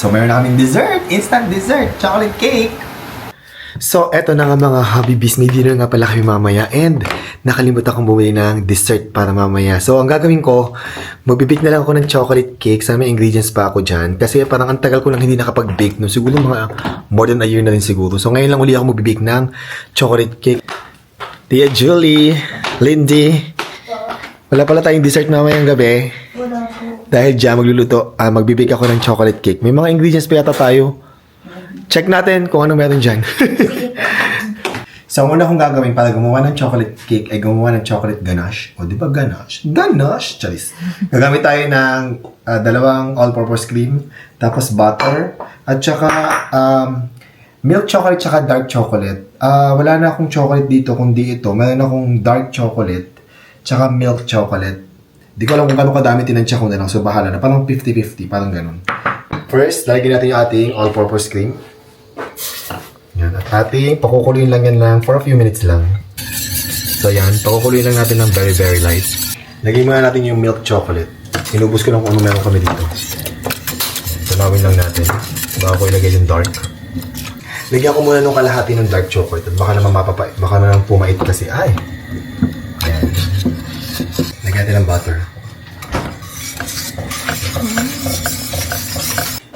So, meron na kaming dessert. Instant dessert. Chocolate cake. So, eto na nga mga Habibis. May dinner nga pala kami mamaya and nakalimutan akong bumili ng dessert para mamaya. So, ang gagawin ko, magbibake na lang ako ng chocolate cake. Sana may ingredients pa ako dyan. Kasi parang ang tagal ko lang hindi nakapag-bake. No? Siguro mga more than a year na rin siguro. So, ngayon lang uli ako magbibake ng chocolate cake. Tia Julie, Lindy, wala pala tayong dessert mamayang gabi. Dahil dyan, magluluto, ah, magbibake ako ng chocolate cake. May mga ingredients pa yata tayo. Check natin kung ano meron dyan. So, ang una kong gagawin para gumawa ng chocolate cake ay gumawa ng chocolate ganache. O, di ba ganache? Ganache! Charis. Gagamit tayo ng ah, dalawang all-purpose cream, tapos butter, at saka um, milk chocolate tsaka dark chocolate. Ah, wala na akong chocolate dito kundi ito. Meron akong dark chocolate tsaka milk chocolate. Di ko alam kung gano'ng kadami tinansya ko na lang. So, bahala na. Parang 50-50. Parang ganun. First, lalagyan natin yung ating all-purpose cream. Yan. At ating pakukuluin lang yan lang for a few minutes lang. So, yan. Pakukuluin lang natin ng very, very light. Lagyan muna natin yung milk chocolate. Inubos ko lang kung ano meron kami dito. Tanawin lang natin. Bago ko ilagay yung dark. Lagyan ko muna nung kalahati ng dark chocolate. At baka naman mapapa... Baka naman pumait kasi. Ay! Ayan. Lagyan natin ng butter.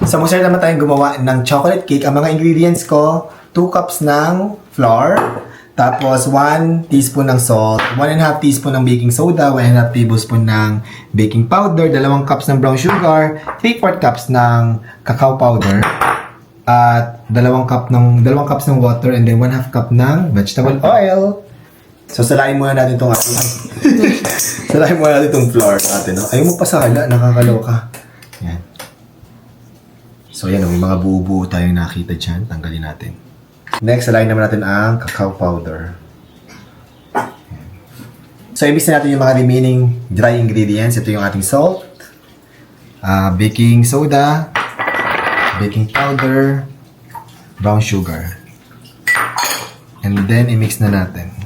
Sa Musar naman tayong gumawa ng chocolate cake. Ang mga ingredients ko, 2 cups ng flour, tapos 1 teaspoon ng salt, 1 and a half teaspoon ng baking soda, 1 and a half tablespoon ng baking powder, 2 cups ng brown sugar, 3 4 cups ng cacao powder, at 2 cup ng 2 cups ng water and then 1 half cup ng vegetable oil. So, salain muna natin itong ating... salain muna natin itong flour natin. No? Ayaw mo pa sa kala, nakakaloka. Yan. So, yan, may mga buo-buo tayong nakita dyan. Tanggalin natin. Next, salain naman natin ang cacao powder. Yan. So, ibig na natin yung mga remaining dry ingredients. Ito yung ating salt, ah, baking soda, baking powder, brown sugar. And then, i-mix na natin.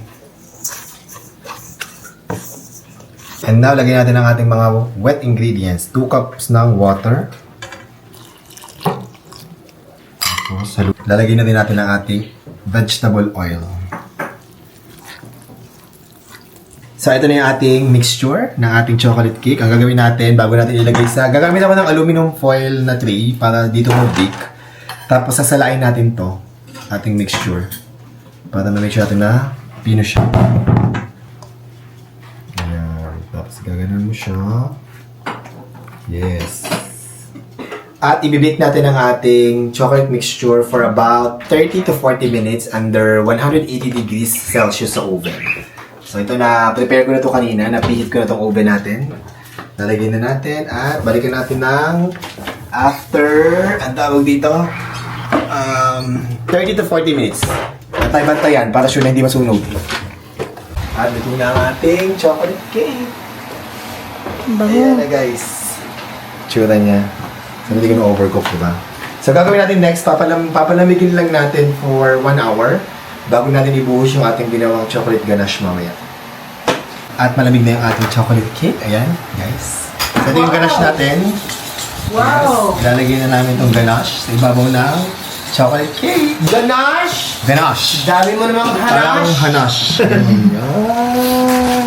And now, lagyan natin ang ating mga wet ingredients. 2 cups ng water. Tapos, lalagyan na din natin ang ating vegetable oil. So, ito na yung ating mixture ng ating chocolate cake. Ang gagawin natin, bago natin ilagay sa... Gagamit ako ng aluminum foil na tray para dito mo bake. Tapos, sasalain natin to ating mixture. Para na-make sure natin na pino siya. Gaganon mo siya. Yes. At ibibake natin ang ating chocolate mixture for about 30 to 40 minutes under 180 degrees Celsius sa oven. So ito na, prepare ko na to kanina, napihit ko na tong oven natin. Lalagyan na natin at balikan natin ng after, ang tawag dito, um, 30 to 40 minutes. Bantay-bantayan para sure na hindi masunog. At ito na ang ating chocolate cake. Ayan na guys. Tsura niya. So, hindi ko na-overcook, diba? So, gagawin natin next, papalam papalamigin lang natin for 1 hour bago natin ibuhos yung ating ginawang chocolate ganache mamaya. At malamig na yung ating chocolate cake. Ayan, guys. So, ito yung ganache natin. Wow! Yes. Ilalagay na namin itong ganache sa ibabaw ng chocolate cake. Ganache! Ganache! Dami mo namang Parang hanash. Ayan.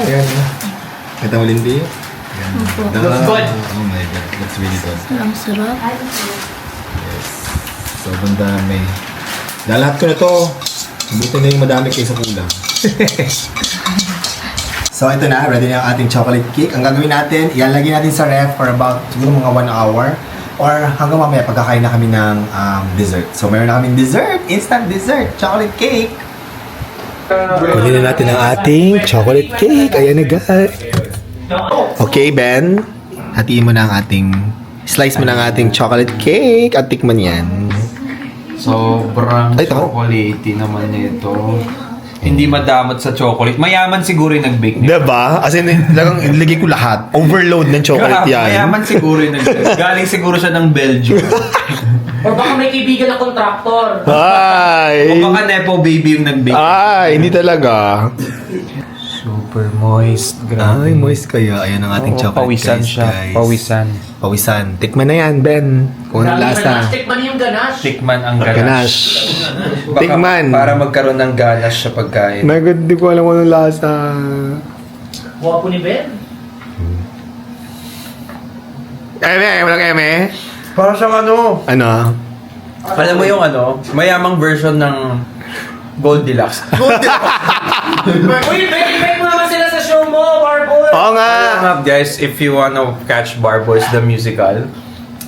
Ayan. Kita mo, Lindy? Ayan. Looks good. Oh my God. Looks really good. Ang sarap. Sobrang dami. Lahat ko na to. Buti na yung madami kaysa kulang. so ito na, ready na ang ating chocolate cake. Ang gagawin natin, ilalagay natin sa ref for about siguro mga 1 hour or hanggang mamaya pagkakain na kami ng um, dessert. So meron na kaming dessert, instant dessert, chocolate cake. Kunin na natin ang ating chocolate cake. Ayan na guys. Okay, Ben. Hatiin mo na ang ating, slice mo na ang ating chocolate cake at tikman yan. Sobrang Ay, tama. chocolatey naman nito. Hindi madamot sa chocolate. Mayaman siguro yung nag-bake nito. Diba? As in, talagang ilagay ko lahat. Overload ng chocolate Grabe, yan. Mayaman siguro yung nag-bake. Galing siguro siya ng Belgium. Or baka may kaibigan na kontraktor. Ay! o baka Nepo baby yung nag-bake. Ay, hindi talaga. Super moist. Grabe. Ay, moist kaya. Ayan ang ating Oo, chocolate, pawisan guys. siya. guys. Pawisan. Pawisan. Tikman na yan, Ben. Kung Grabe, lasa. ganache. Tikman niyo yung ganache. Tikman ang Ganache. ganache. Baka Tikman. Para magkaroon ng ganache sa pagkain. My God, di ko alam kung anong lasa. Guwapo ni Ben. Eme, walang eme. Para siyang ano, Ano? alam mo yung ano, mayamang version ng Goldilocks. Uy, Ben, Oo nga. Alam up guys, if you wanna catch Barboys the musical,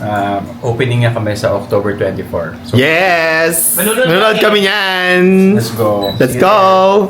uh, opening niya kami sa October 24. So, Yes! Manunod Manunod kami. niyan. let's go. Let's go!